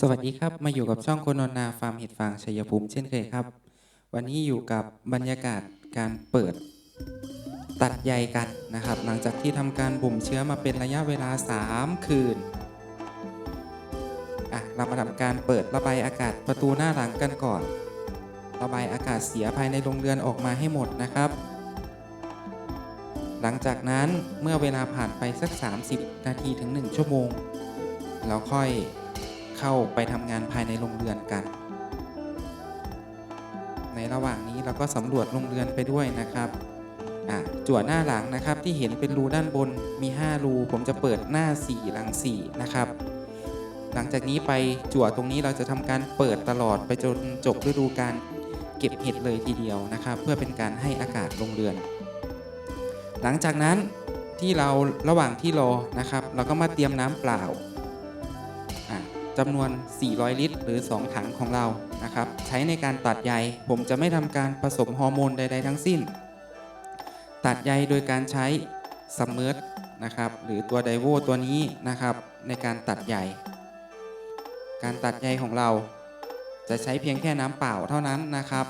สวัสดีครับมาอยู่กับช่องโคนนนาฟาร์มเห็ดฟางชัยภูมิเช่นเคยครับ วันนี้อยู่กับบรรยากาศการเปิดตัดใยกันนะครับ หลังจากที่ทำการบ่มเชื้อมาเป็นระยะเวลา 3 คืนอะเรามาทำการเปิดระบายอากาศประตูหน้าหลังกันก่อน ระบายอากาศเสียภายในโรงเรือนออกมาให้หมดนะครับ หลังจากนั้นเมื่อเวลาผ่านไปสัก 30 นาทีถึง 1 ชั่วโมง เราค่อย เข้าไปทำงานภายในโรงเรือนกัน ในระหว่างนี้เราก็สำรวจโรงเรือนไปด้วยนะครับจั่วหน้าหลังนะครับที่เห็นเป็นรูด้านบนมี 5 รู ผมจะเปิดหน้า 4 หลัง 4 นะครับ หลังจากนี้ไปจั่วตรงนี้เราจะทำการเปิดตลอดไปจนจบฤดูการเก็บเห็ดเลยทีเดียวนะครับ เพื่อเป็นการให้อากาศโรงเรือน หลังจากนั้นที่เราระหว่างที่รอนะครับ เราก็มาเตรียมน้ำเปล่า จำนวน 400 ลิตร หรือ 2 ถังของเรานะครับ ใช้ในการตัดใย ผมจะไม่ทำการผสมฮอร์โมนใด ๆ ทั้งสิ้น ตัดใยโดยการใช้ซัมเมอร์นะครับ หรือตัวไดโวตัวนี้นะครับ ในการตัดใย การตัดใยของเรา จะใช้เพียงแค่น้ำเปล่าเท่านั้นนะครับ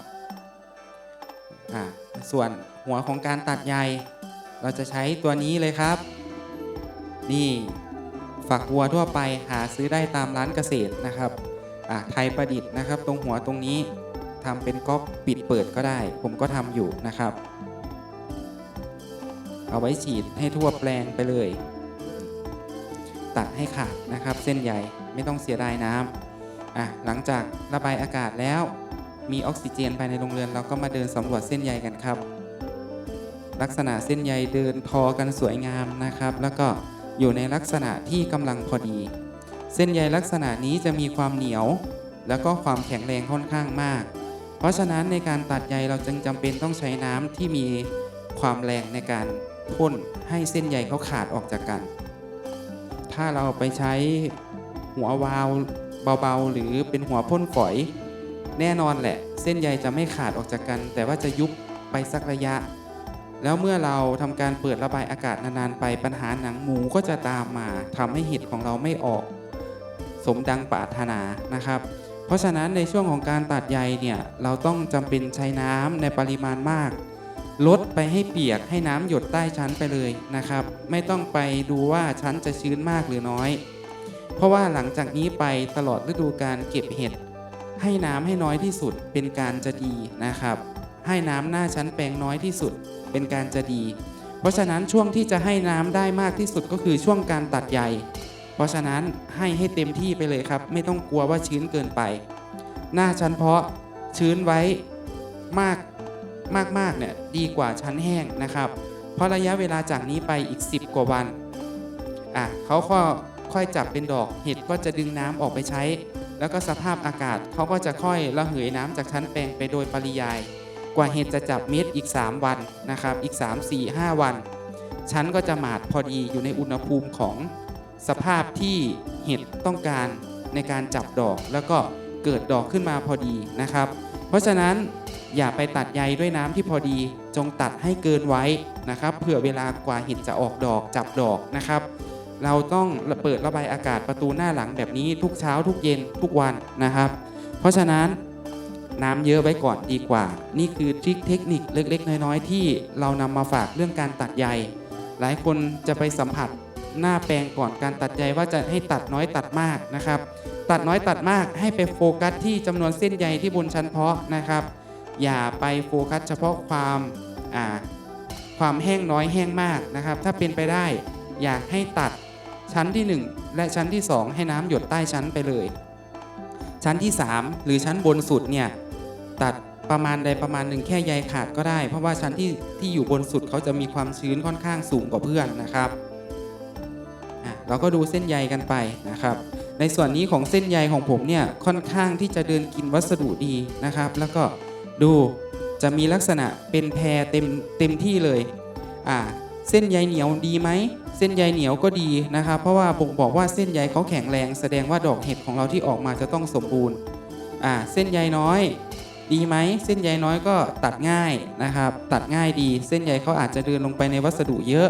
ส่วนหัวของการตัดใย เราจะใช้ตัวนี้เลยครับ นี่ ฝักวัวทั่วไปหาซื้อได้ตามร้านเกษตรนะครับอะไทยประดิษฐ์นะครับ ตรงหัวตรงนี้ทำเป็นก๊อกปิดเปิดก็ได้ ผมก็ทำอยู่นะครับ เอาไว้ฉีดให้ทั่วแปลงไปเลย ตัดให้ขาดนะครับ เส้นใยไม่ต้องเสียดายน้ำอะหลังจากระบายอากาศแล้วมีออกซิเจนภายในโรงเรือนเราก็มาเดินสำรวจเส้นใยกันครับ ลักษณะเส้นใยเดินทอกันสวยงามนะครับ แล้วก็ อยู่ในลักษณะที่กำลังพอดี เส้นใยลักษณะนี้จะมีความเหนียว แล้วก็ความแข็งแรงค่อนข้างมาก เพราะฉะนั้นในการตัดใยเราจึงจำเป็นต้องใช้น้ำที่มีความแรงในการพ่นให้เส้นใยเขาขาดออกจากกัน ถ้าเราไปใช้หัววาล์วเบาๆ หรือเป็นหัวพ่นฝอย แน่นอนแหละ เส้นใยจะไม่ขาดออกจากกัน แต่ว่าจะยุบไปสักระยะ แล้วเมื่อเราทำการเปิดระบายอากาศนานๆไปปัญหาหนังหมูก็จะตามมาทำให้เห็ดของเราไม่ออก สมดังปรารถนานะครับ เพราะฉะนั้นในช่วงของการตัดใยเนี่ยเราต้องจำเป็นใช้น้ำในปริมาณมาก ลดไปให้เปียกให้น้ำหยดใต้ชั้นไปเลยนะครับ ไม่ต้องไปดูว่าชั้นจะชื้นมากหรือน้อย เพราะว่าหลังจากนี้ไปตลอดฤดูการเก็บเห็ดให้น้ำให้น้อยที่สุดเป็นการจะดีนะครับ ให้น้ำหน้าชั้นแปลงน้อยที่สุดเป็นการจะดี เพราะฉะนั้นช่วงที่จะให้น้ำได้มากที่สุดก็คือช่วงการตัดใยเพราะฉะนั้นให้ให้เต็มที่ไปเลยครับ ไม่ต้องกลัวว่าชื้นเกินไป หน้าชั้นเพาะชื้นไว้มากมากมากเนี่ยดีกว่าชั้นแห้งนะครับ เพราะระยะเวลาจากนี้ไปอีก 10 กว่าวันอะเขาก็ค่อยจับเป็นดอกเห็ดก็จะดึงน้ำออกไปใช้ แล้วก็สภาพอากาศเขาก็จะค่อยระเหยน้ำจากชั้นแปลงไปโดยปริยาย กว่าเห็ดจะจับเม็ดอีก 3 วันนะครับ อีก 3 4 5 วัน ชั้นก็จะหมาดพอดีอยู่ในอุณหภูมิของสภาพที่เห็ดต้องการในการจับดอก แล้วก็เกิดดอกขึ้นมาพอดีนะครับ เพราะฉะนั้นอย่าไปตัดใยด้วยน้ำที่พอดีจงตัดให้เกินไว้นะครับเผื่อเวลากว่าเห็ดจะออกดอกจับดอกนะครับ เราต้องเปิดระบายอากาศประตูหน้าหลังแบบนี้ทุกเช้าทุกเย็นทุกวันนะครับ เพราะฉะนั้น น้ำเยอะไว้ก่อนดีกว่า นี่คือทริคเทคนิคเล็ก ๆ น้อย ๆ ที่เรานำมาฝากเรื่องการตัดใย หลายคนจะไปสัมผัสหน้าแปลงก่อนการตัดใยว่าจะให้ตัดน้อยตัดมากนะครับ ตัดน้อยตัดมากให้ไปโฟกัสที่จำนวนเส้นใยที่บนชั้นเพาะนะครับ อย่าไปโฟกัสเฉพาะความความแห้งน้อยแห้งมากนะครับ ถ้าเป็นไปได้อยากให้ตัดชั้นที่ 1 และชั้นที่ 2 ให้น้ำหยดใต้ชั้นไปเลย ชั้นที่ 3 หรือชั้นบนสุดเนี่ย ตัดประมาณใดประมาณหนึ่งแค่ใยขาดก็ได้ เพราะว่าชั้นที่ที่อยู่บนสุดเขาจะมีความชื้นค่อนข้างสูงกว่าเพื่อนนะครับเราก็ดูเส้นใยกันไปนะครับ ในส่วนนี้ของเส้นใยของผมเนี่ยค่อนข้างที่จะเดินกินวัสดุดีนะครับ แล้วก็ดูจะมีลักษณะเป็นแพรเต็มเต็มที่เลยอ่าเส้นใยเหนียวดีไหมเส้นใยเหนียวก็ดีนะครับ เพราะว่าบ่งบอกว่าเส้นใยเขาแข็งแรง แสดงว่าดอกเห็ดของเราที่ออกมาจะต้องสมบูรณ์อ่าเส้นใยน้อย ดีไหมเส้นใยน้อยก็ตัดง่ายนะครับ ตัดง่ายดี เส้นใยเขาอาจจะเดินลงไปในวัสดุเยอะ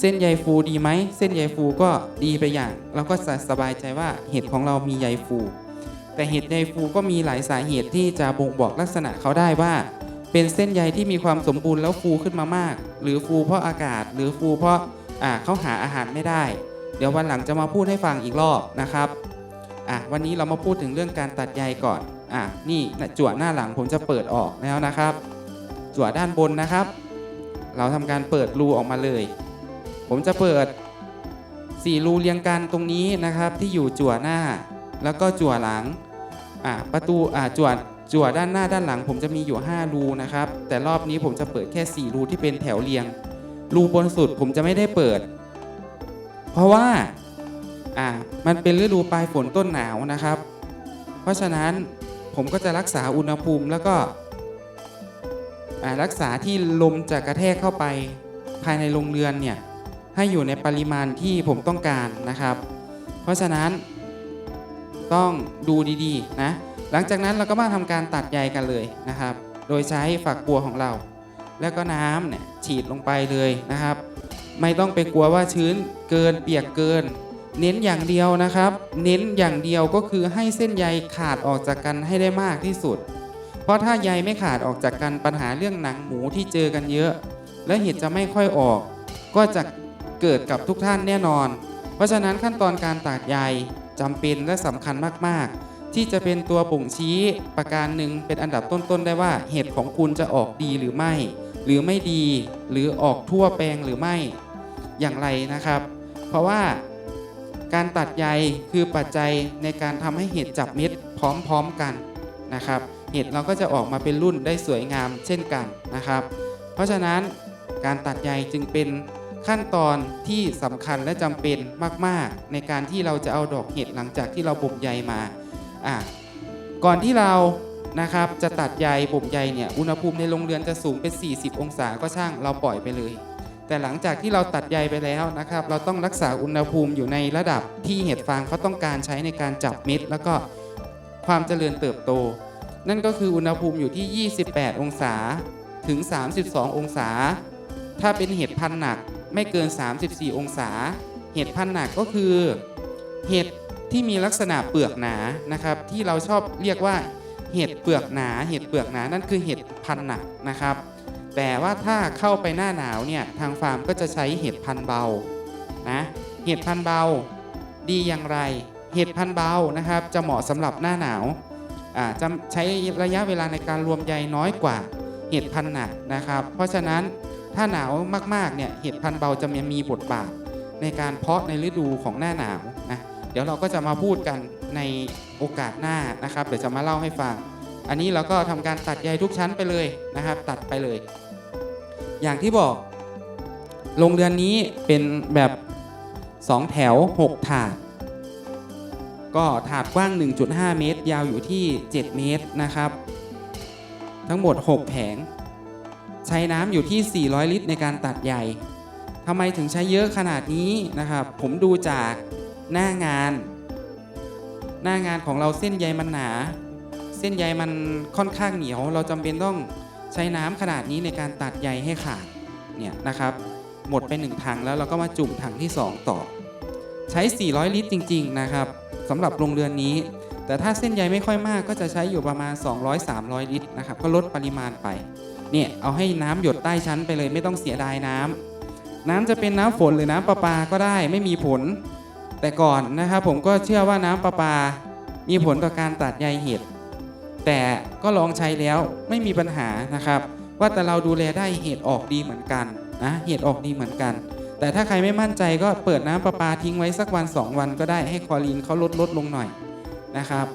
เส้นใยฟูดีไหมเส้นใยฟูก็ดีไปอย่าง เราก็จะสบายใจว่าเห็ดของเรามีใยฟู แต่เห็ดใยฟูก็มีหลายสาเหตุที่จะบ่งบอกลักษณะเขาได้ว่า เป็นเส้นใยที่มีความสมบูรณ์แล้วฟูขึ้นมามาก หรือฟูเพราะอากาศ หรือฟูเพราะอ่าเขาหาอาหารไม่ได้ เดี๋ยววันหลังจะมาพูดให้ฟังอีกรอบนะครับอะวันนี้เรามาพูดถึงเรื่องการตัดใยก่อน อะนี่จั่วหน้าหลังผมจะเปิดออกแล้วนะครับ จั่วด้านบนนะครับ เราทำการเปิดรูออกมาเลย ผมจะเปิด4รูเรียงกันตรงนี้นะครับที่อยู่จั่วหน้า แล้วก็จั่วหลังอะประตูอะจั่วจั่วด้านหน้าด้านหลัง ผมจะมีอยู่ 5 รูนะครับ แต่รอบนี้ผมจะเปิดแค่ 4 รูที่เป็นแถวเรียง รูบนสุดผมจะไม่ได้เปิด เพราะว่าอะมันเป็นฤดูปลายฝนต้นหนาวนะครับ เพราะฉะนั้น ผมก็จะรักษาอุณหภูมิแล้วก็รักษาที่ลมจะกระแทกเข้าไปภายในโรงเรือนเนี่ยให้อยู่ในปริมาณที่ผมต้องการนะครับ เพราะฉะนั้นต้องดูดีๆนะหลังจากนั้นเราก็มาทำการตัดใยกันเลยนะครับ โดยใช้ฝักบัวของเรา แล้วก็น้ำเนี่ยฉีดลงไปเลยนะครับ ไม่ต้องไปกลัวว่าชื้นเกินเปียกเกิน เน้นอย่างเดียวนะครับ เน้นอย่างเดียวก็คือให้เส้นใยขาดออกจากกันให้ได้มากที่สุด เพราะถ้าใยไม่ขาดออกจากกันปัญหาเรื่องหนังหมูที่เจอกันเยอะ และเห็ดจะไม่ค่อยออก ก็จะเกิดกับทุกท่านแน่นอน เพราะฉะนั้นขั้นตอนการตากใยจำเป็นและสำคัญมากๆ ที่จะเป็นตัวบ่งชี้ประการหนึ่งเป็นอันดับต้นๆได้ว่าเห็ดของคุณจะออกดีหรือไม่ หรือไม่ดี หรือออกทั่วแปลงหรือไม่ อย่างไรนะครับ เพราะว่า การตัดใยคือปัจจัยในการทำให้เห็ดจับเม็ดพร้อมๆกันนะครับ เห็ดเราก็จะออกมาเป็นรุ่นได้สวยงามเช่นกันนะครับ เพราะฉะนั้นการตัดใยจึงเป็นขั้นตอนที่สำคัญและจำเป็นมาก ๆ ในการที่เราจะเอาดอกเห็ดหลังจากที่เราบ่มใยมาอะก่อนที่เรานะครับจะตัดใยบ่มใยเนี่ยอุณหภูมิในโรงเรือนจะสูงเป็น 40 องศาก็ช่างเราปล่อยไปเลย แต่หลังจากที่เราตัดใยไปแล้วนะครับ เราต้องรักษาอุณหภูมิอยู่ในระดับที่เห็ดฟางเขาต้องการใช้ในการจับเม็ดแล้วก็ความเจริญเติบโต นั่นก็คืออุณหภูมิอยู่ที่ 28 องศาถึง 32 องศา ถ้าเป็นเห็ดพันหนักไม่เกิน 34 องศา เห็ดพันหนักก็คือ เห็ดที่มีลักษณะเปลือกหนานะครับ ที่เราชอบเรียกว่าเห็ดเปลือกหนา เห็ดเปลือกหนานั่นคือเห็ดพันหนักนะครับ แต่ว่าถ้าเข้าไปหน้าหนาวเนี่ยทางฟาร์มก็จะใช้เห็ดพันธุ์เบานะเห็ดพันธุ์เบาดีอย่างไร เห็ดพันธุ์เบานะครับจะเหมาะสำหรับหน้าหนาวจะใช้ระยะเวลาในการรวมใยน้อยกว่าเห็ดพันธุ์หนักนะครับ เพราะฉะนั้นถ้าหนาวมากๆเนี่ยเห็ดพันธุ์เบาจะมีบทบาทในการเพาะในฤดูของหน้าหนาวนะเดี๋ยวเราก็จะมาพูดกันในโอกาสหน้านะครับ เดี๋ยวจะมาเล่าให้ฟัง อันนี้เราก็ทำการตัดใยทุกชั้นไปเลยนะครับ ตัดไปเลย อย่างที่บอกโรงเรือนนี้เป็นแบบ 2 แถว 6 ถาด ก็ถาดกว้าง 1.5 เมตร ยาวอยู่ที่ 7 เมตรนะครับ ทั้งหมด 6 แผง ใช้น้ำอยู่ที่ 400 ลิตรในการตัดใยทำไมถึงใช้เยอะขนาดนี้นะครับ ผมดูจากหน้างาน หน้างานของเราเส้นใยมันหนา เส้นใยมันค่อนข้างเหนียว เราจำเป็นต้องใช้น้ำขนาดนี้ในการตัดใยให้ขาดเนี่ยนะครับ หมดไปหนึ่งถังแล้วเราก็มาจุ่มถังที่ 2 ต่อ ใช้ 400 ลิตรจริง ๆ นะครับสำหรับโรงเรือนนี้ แต่ถ้าเส้นใยไม่ค่อยมากก็จะใช้อยู่ประมาณ 200-300 ลิตรนะครับ ก็ลดปริมาณไปเนี่ยเอาให้น้ำหยดใต้ชั้นไปเลยไม่ต้องเสียดายน้ำน้ำจะเป็นน้ำฝนหรือน้ำประปาก็ได้ไม่มีผล แต่ก่อนนะครับผมก็เชื่อว่าน้ำประปา มีผลต่อการตัดใยเห็ด แต่ก็ลองใช้แล้วไม่มีปัญหานะครับ ว่าแต่เราดูแลได้เห็ดออกดีเหมือนกันนะเห็ดออกดีเหมือนกัน แต่ถ้าใครไม่มั่นใจก็เปิดน้ำประปาทิ้งไว้สักวัน 2 วันก็ได้ให้คลอรีนเขาลดลดลงหน่อยนะครับ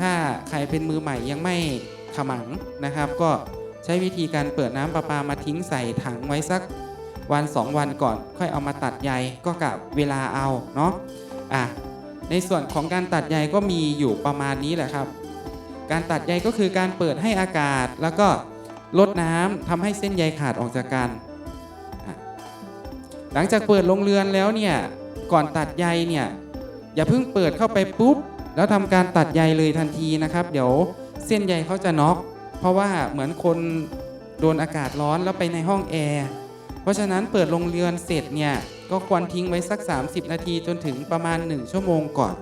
ถ้าใครเป็นมือใหม่ยังไม่ขมังนะครับ ก็ใช้วิธีการเปิดน้ำประปามาทิ้งใส่ถังไว้สักวัน 2 วันก่อน ค่อยเอามาตัดใยก็กะเวลาเอาเนาะอะในส่วนของการตัดใยก็มีอยู่ประมาณนี้แหละครับ การตัดใยก็คือการเปิดให้อากาศ แล้วก็ลดน้ำทำให้เส้นใยขาดออกจากกัน หลังจากเปิดโรงเรือนแล้วเนี่ยก่อนตัดใยเนี่ยอย่าเพิ่งเปิดเข้าไปปุ๊บ แล้วทำการตัดใยเลยทันทีนะครับ เดี๋ยวเส้นใยเขาจะน็อก เพราะว่าเหมือนคนโดนอากาศร้อนแล้วไปในห้องแอร์เพราะฉะนั้นเปิดโรงเรือนเสร็จเนี่ยก็ควรทิ้งไว้สัก 30 นาทีจนถึงประมาณ 1 ชั่วโมงก่อน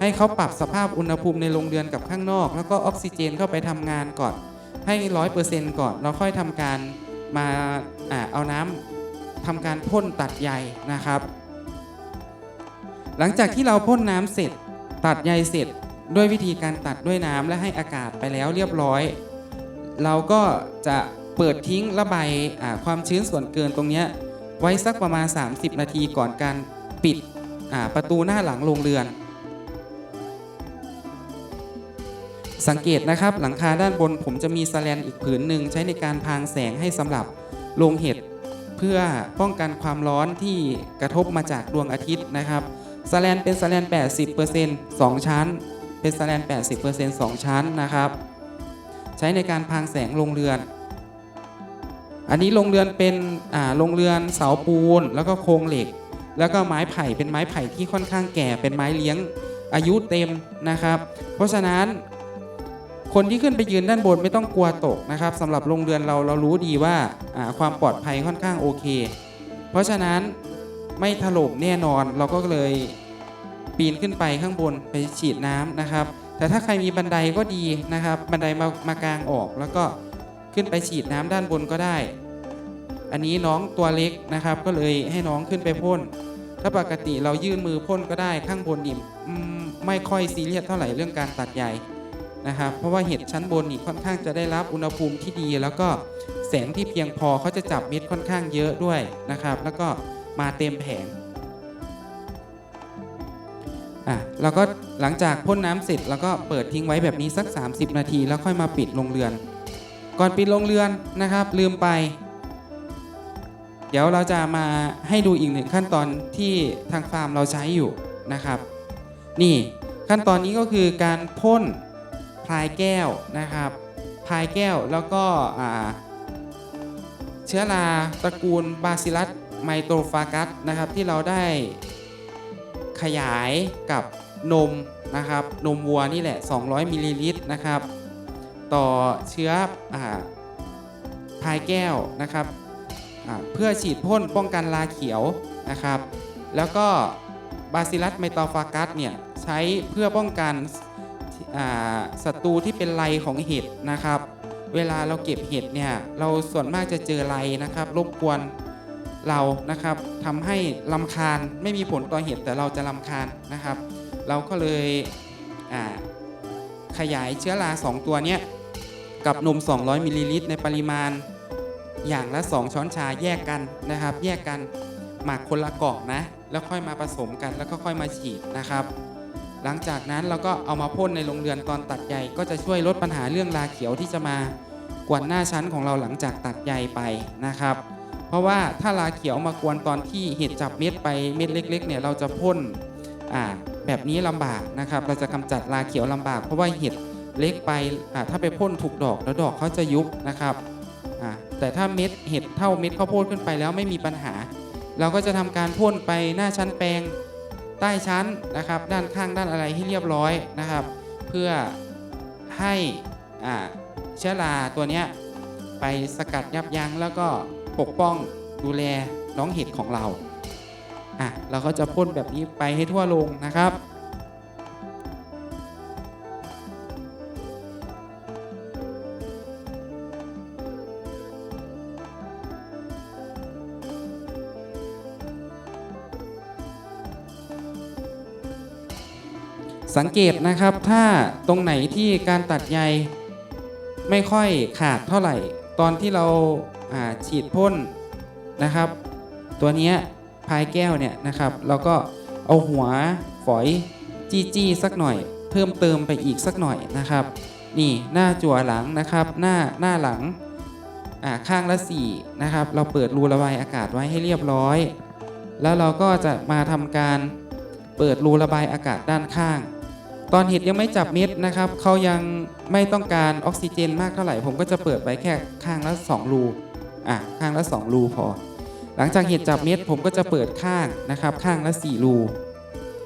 ให้เขาปรับสภาพอุณหภูมิในโรงเรือนกับข้างนอก แล้วก็ออกซิเจนเข้าไปทำงานก่อน ให้ร้อยเปอร์เซ็นต์ก่อนเราค่อยทำการมาอเอาน้ำทำการพ่นตัดใยนะครับ หลังจากที่เราพ่นน้ำเสร็จ ตัดใยเสร็จด้วยวิธีการตัดด้วยน้ำและให้อากาศไปแล้วเรียบร้อย เราก็จะเปิดทิ้งระบายความชื้นส่วนเกินตรงนี้ไว้สักประมาณ 30 นาทีก่อนการปิดประตูหน้าหลังโรงเรือน สังเกตนะครับหลังคาด้านบนผมจะมีสแลนอีกผืนหนึ่งใช้ในการพรางแสงให้สำหรับโรงเห็ดเพื่อป้องกันความร้อนที่กระทบมาจากดวงอาทิตย์นะครับสแลนเป็นสแลน 80% 2 ชั้น เป็นสแลน 80% 2 ชั้นนะครับ ใช้ในการพรางแสงโรงเรือน อันนี้โรงเรือนเป็นอ่าโรงเรือนเสาปูน แล้วก็โครงเหล็ก แล้วก็ไม้ไผ่เป็นไม้ไผ่ที่ค่อนข้างแก่เป็นไม้เลี้ยงอายุเต็มนะครับ เพราะฉะนั้น คนที่ขึ้นไปยืนด้านบนไม่ต้องกลัวตกนะครับสำหรับโรงเรือนเราเรารู้ดีว่าความปลอดภัยค่อนข้างโอเค เพราะฉะนั้นไม่ถล่มแน่นอนเราก็เลยปีนขึ้นไปข้างบนไปฉีดน้ำนะครับ แต่ถ้าใครมีบันไดก็ดีนะครับ บันไดมามากางออก แล้วก็ขึ้นไปฉีดน้ำด้านบนก็ได้ อันนี้น้องตัวเล็กนะครับ ก็เลยให้น้องขึ้นไปพ่นถ้าปกติเรายื่นมือพ่นก็ได้ข้างบนนี่มไม่ค่อยซีเรียสเท่าไหร่เรื่องการตัดใย นะครับ เพราะว่าเห็ดชั้นบนนี่ค่อนข้างจะได้รับอุณหภูมิที่ดี แล้วก็แสงที่เพียงพอเขาจะจับเม็ดค่อนข้างเยอะด้วยนะครับ แล้วก็มาเต็มแผงอะแล้วก็หลังจากพ่นน้ำเสร็จแล้วก็เปิดทิ้งไว้แบบนี้สัก 30 นาที แล้วค่อยมาปิดโรงเรือน ก่อนปิดโรงเรือนนะครับ ลืมไป เดี๋ยวเราจะมาให้ดูอีกหนึ่งขั้นตอนที่ทางฟาร์มเราใช้อยู่นะครับ นี่ขั้นตอนนี้ก็คือการพ่น พลายแก้วนะครับพลายแก้วแล้วก็เชื้อราตระกูลบาซิลัสไมโตฟากัสนะครับที่เราได้ขยายกับนมนะครับนมวัวนี่แหละ 200 มิลลิลิตรนะครับ ต่อเชื้ออาพายแก้วนะครับเพื่อฉีดพ่นป้องกันราเขียวนะครับ แล้วก็บาซิลัสไมโตฟากัสเนี่ยใช้เพื่อป้องกัน ศัตรูที่เป็นไรของเห็ดนะครับ เวลาเราเก็บเห็ดเนี่ยเราส่วนมากจะเจอไรนะครับรบกวนเรานะครับทำให้ลำคาญไม่มีผลต่อเห็ดแต่เราจะลำคาญนะครับ เราก็เลยขยายเชื้อรา 2 ตัวเนี้ยกับนม 200มิลลิลิตรในปริมาณอย่างละ 2 ช้อนชาแยกกันนะครับ แยกกันหมักคนละกล่องนะ แล้วค่อยมาผสมกันแล้วก็ค่อยมาฉีดนะครับ หลังจากนั้นเราก็เอามาพ่นในโรงเรือนตอนตัดใยก็จะช่วยลดปัญหาเรื่องราเขียวที่จะมากวนหน้าชั้นของเราหลังจากตัดใยไปนะครับ เพราะว่าถ้าราเขียวมากวนตอนที่เห็ดจับเม็ดไปเม็ดเล็ก ๆ เนี่ยเราจะพ่นแบบนี้ลำบากนะครับ เราจะกำจัดราเขียวลำบาก เพราะว่าเห็ดเล็กไปถ้าไปพ่นถูกดอกแล้วดอกเขาจะยุบนะครับแต่ถ้าเม็ดเห็ดเท่าเม็ดข้าวโพดขึ้นไปแล้วไม่มีปัญหา เราก็จะทำการพ่นไปหน้าชั้นแปลง ใต้ชั้นนะครับด้านข้างด้านอะไรให้เรียบร้อยนะครับ เพื่อให้เชื้อราตัวนี้ไปสกัดยับยั้งแล้วก็ปกป้องดูแลน้องเห็ดของเราอะเราก็จะพ่นแบบนี้ไปให้ทั่วลงนะครับ สังเกตนะครับถ้าตรงไหนที่การตัดใยไม่ค่อยขาดเท่าไหร่ ตอนที่เราาฉีดพ่นนะครับ ตัวนี้พายแก้วเนี่ยนะครับเราก็เอาหัวฝอยจี้จี้สักหน่อย เพิ่มเติมไปอีกสักหน่อยนะครับ นี่หน้าจั่วหลังนะครับ หน้าหน้าหลังข้างละสี่นะครับ เราเปิดรูระบายอากาศไว้ให้เรียบร้อย แล้วเราก็จะมาทำการเปิดรูระบายอากาศด้านข้าง ตอนเห็ดยังไม่จับเม็ดนะครับเขายังไม่ต้องการออกซิเจนมากเท่าไหร่ ผมก็จะเปิดไว้แค่ข้างละ2รูอะข้างละ2รูพอ หลังจากเห็ดจับเม็ดผมก็จะเปิดข้างนะครับ ข้างละ4รู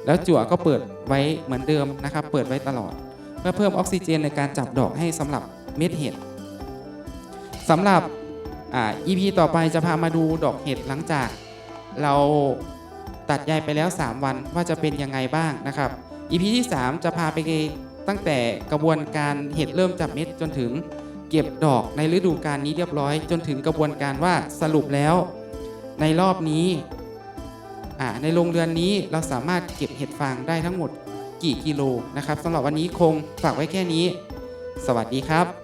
แล้วจั่วก็เปิดไว้เหมือนเดิมนะครับ เปิดไว้ตลอด เพื่อเพิ่มออกซิเจนในการจับดอกให้สำหรับเม็ดเห็ดสำหรับอ่า EP ต่อไปจะพามาดูดอกเห็ดหลังจาก เราตัดใยไปแล้ว 3 วันว่าจะเป็นยังไงบ้างนะครับ EP ที่ 3 จะพาไปตั้งแต่กระบวนการเห็ดเริ่มจับเม็ดจนถึงเก็บดอกในฤดูการนี้เรียบร้อย จนถึงกระบวนการว่าสรุปแล้ว ในรอบนี้ในโรงเรือนนี้เราสามารถเก็บเห็ดฟางได้ทั้งหมดกี่กิโลนะครับสำหรับวันนี้คงฝากไว้แค่นี้ สวัสดีครับ